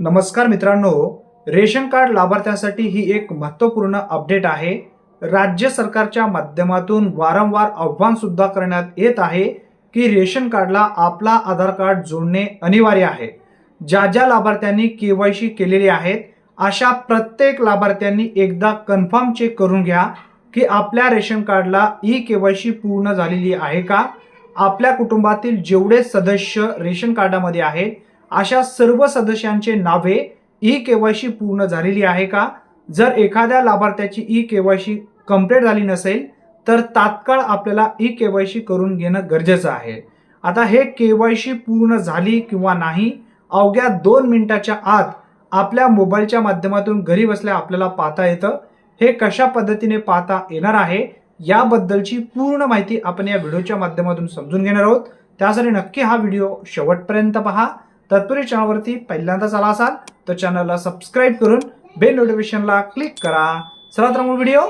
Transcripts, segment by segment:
नमस्कार मित्रांनो ration card लाभार्थ्यांसाठी ही एक महत्त्वपूर्ण अपडेट आहे. राज्य सरकारच्या माध्यमातून वारंवार आव्हान सुद्धा करण्यात येत आहे की रेशन कार्डला आपला आधार कार्ड जोडणे अनिवार्य आहे. ज्या ज्या लाभार्थ्यांनी के वाय सी केलेली आहेत अशा प्रत्येक लाभार्थ्यांनी एकदा कन्फर्म चेक करून घ्या की आपल्या रेशन कार्डला ई के वाय सी पूर्ण झालेली आहे का? आपल्या कुटुंबातील जेवढे सदस्य रेशन कार्डामध्ये आहेत अशा सर्व सदस्यांचे नावे ई केवायसी पूर्ण झालेली आहे का? जर एखाद्या लाभार्थ्याची ई केवायसी कंप्लीट झाली नसेल तर तात्काळ आपल्याला ई केवायसी करून घेणं गरजेचं आहे. आता हे केवायसी पूर्ण झाली किंवा नाही अवघ्या दोन मिनिटाच्या आत आपल्या मोबाईलच्या माध्यमातून घरी बसल्या आपल्याला पाहता येतं. हे कशा पद्धतीने पाहता येणार आहे याबद्दलची पूर्ण माहिती आपण या व्हिडिओच्या माध्यमातून समजून घेणार आहोत. त्यासाठी नक्की हा व्हिडिओ शेवटपर्यंत पहा. तत्पूर्वी चॅनलवरती पहिल्यांदाच आला असाल तर चॅनलला सबस्क्राईब करून बेल नोटिफिकेशनला क्लिक करा. चला तर मग व्हिडिओ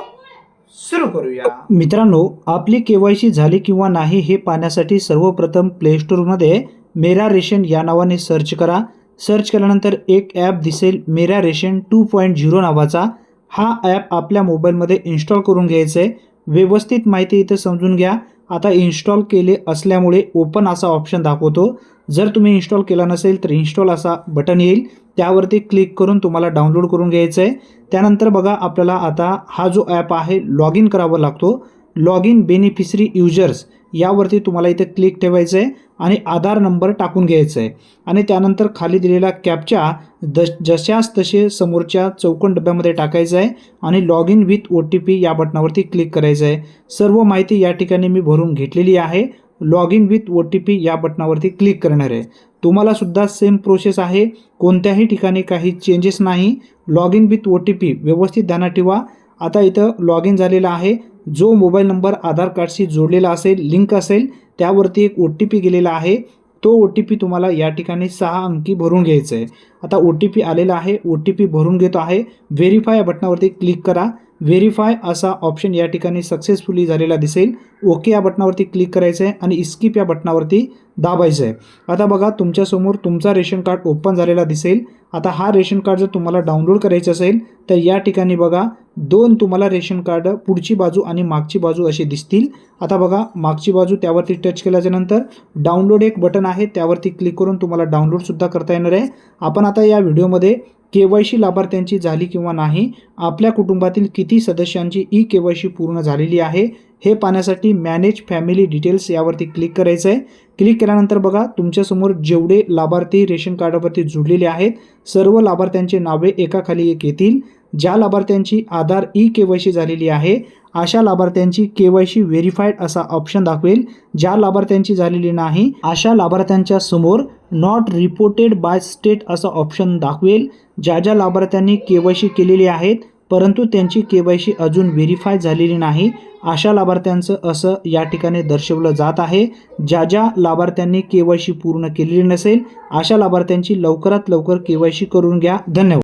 सुरू करूया. मित्रांनो आपली केवायसी झाली किंवा नाही हे पाहण्यासाठी सर्वप्रथम प्ले स्टोअरमध्ये मेरा रेशन या नावाने सर्च करा. सर्च केल्यानंतर एक ॲप दिसेल मेरा रेशन टू पॉईंट झिरो नावाचा. हा ॲप आपल्या मोबाईलमध्ये इन्स्टॉल करून घ्यायचा. आहे व्यवस्थित माहिती इथं समजून घ्या. आता इन्स्टॉल केले असल्यामुळे ओपन असा ऑप्शन दाखवतो. जर तुम्ही इन्स्टॉल केला नसेल तर इन्स्टॉल असा बटन येईल. त्यावरती क्लिक करून तुम्हाला डाउनलोड करून घ्यायचं आहे. त्यानंतर बघा आपल्याला आता हा जो ॲप आहे लॉग इन करावा लागतो. लॉग इन बेनिफिशरी युजर्स यावरती तुम्हाला इथे क्लिक ठेवायचं आहे आणि आधार नंबर टाकून घ्यायचा आहे आणि त्यानंतर खाली दिलेला कॅपच्या दश जशाच तसे समोरच्या चौकन डब्यामध्ये टाकायचं आहे आणि log in with O T P या बटनावरती क्लिक करायचं आहे सर्व माहिती या ठिकाणी मी भरून घेतलेली आहे. Log in with O T P या बटनावरती क्लिक करणार आहे. तुम्हालासुद्धा सेम प्रोसेस आहे. कोणत्याही ठिकाणी काही चेंजेस नाही. Log in with O T P व्यवस्थित ध्यानात ठेवा. आता इथं लॉग इन झालेलं आहे. जो मोबाईल नंबर आधार कार्डशी जोडलेला असेल लिंक असेल त्यावरती एक ओ टी पी गेलेला आहे. तो ओ टी पी तुम्हाला या ठिकाणी सहा अंकी भरून घ्यायचं आहे. आता ओ टी पी आलेला आहे ओ टी पी भरून घेतो आहे. व्हेरीफाय या बटनावरती क्लिक करा. व्हेरीफाय असा ऑप्शन या ठिकाणी सक्सेसफुली झालेला दिसेल. ओके या बटनावरती क्लिक करायचं आहे आणि स्किप या बटनावरती दाबायचं आहे. आता बघा तुमच्यासमोर तुमचा रेशन कार्ड ओपन झालेला दिसेल. आता हा रेशन कार्ड जर तुम्हाला डाउनलोड करायचं असेल तर या ठिकाणी बघा दोन तुम्हाला रेशन कार्ड पुढची बाजू आणि मागची बाजू अशी दिसतील. आता बघा मागची बाजू त्यावरती टच केल्याच्यानंतर डाउनलोड एक बटन आहे त्यावरती क्लिक करून तुम्हाला डाउनलोडसुद्धा करता येणार आहे. आपण आता या व्हिडिओमध्ये के वाय सी लाभार्थ्यांची झाली किंवा नाही आपल्या कुटुंबातील किती सदस्यांची ई के वाय सी पूर्ण झालेली आहे हे पाहण्यासाठी मॅनेज फॅमिली डिटेल्स यावरती क्लिक करायचं आहे क्लिक केल्यानंतर बघा तुमच्यासमोर जेवढे लाभार्थी रेशन कार्डावरती जुडलेले आहेत सर्व लाभार्थ्यांचे नावे एकाखाली एक येतील. ज्या लाभार्थ्यांची Aadhaar e K Y C झालेली आहे अशा लाभार्थ्यांची के वाय सी व्हेरीफाईड असा ऑप्शन दाखवेल. ज्या लाभार्थ्यांची झालेली नाही अशा लाभार्थ्यांच्या समोर नॉट रिपोर्टेड बाय स्टेट असं ऑप्शन दाखवेल. ज्या ज्या लाभार्थ्यांनी के वाय सी केलेली आहेत परंतु त्यांची के वाय सी अजून व्हेरीफाय झालेली नाही अशा लाभार्थ्यांचं असं या ठिकाणी दर्शवलं जात आहे. ज्या ज्या लाभार्थ्यांनी के वाय सी पूर्ण केलेली नसेल अशा लाभार्थ्यांची लवकरात लवकर के वाय सी करून घ्या. धन्यवाद.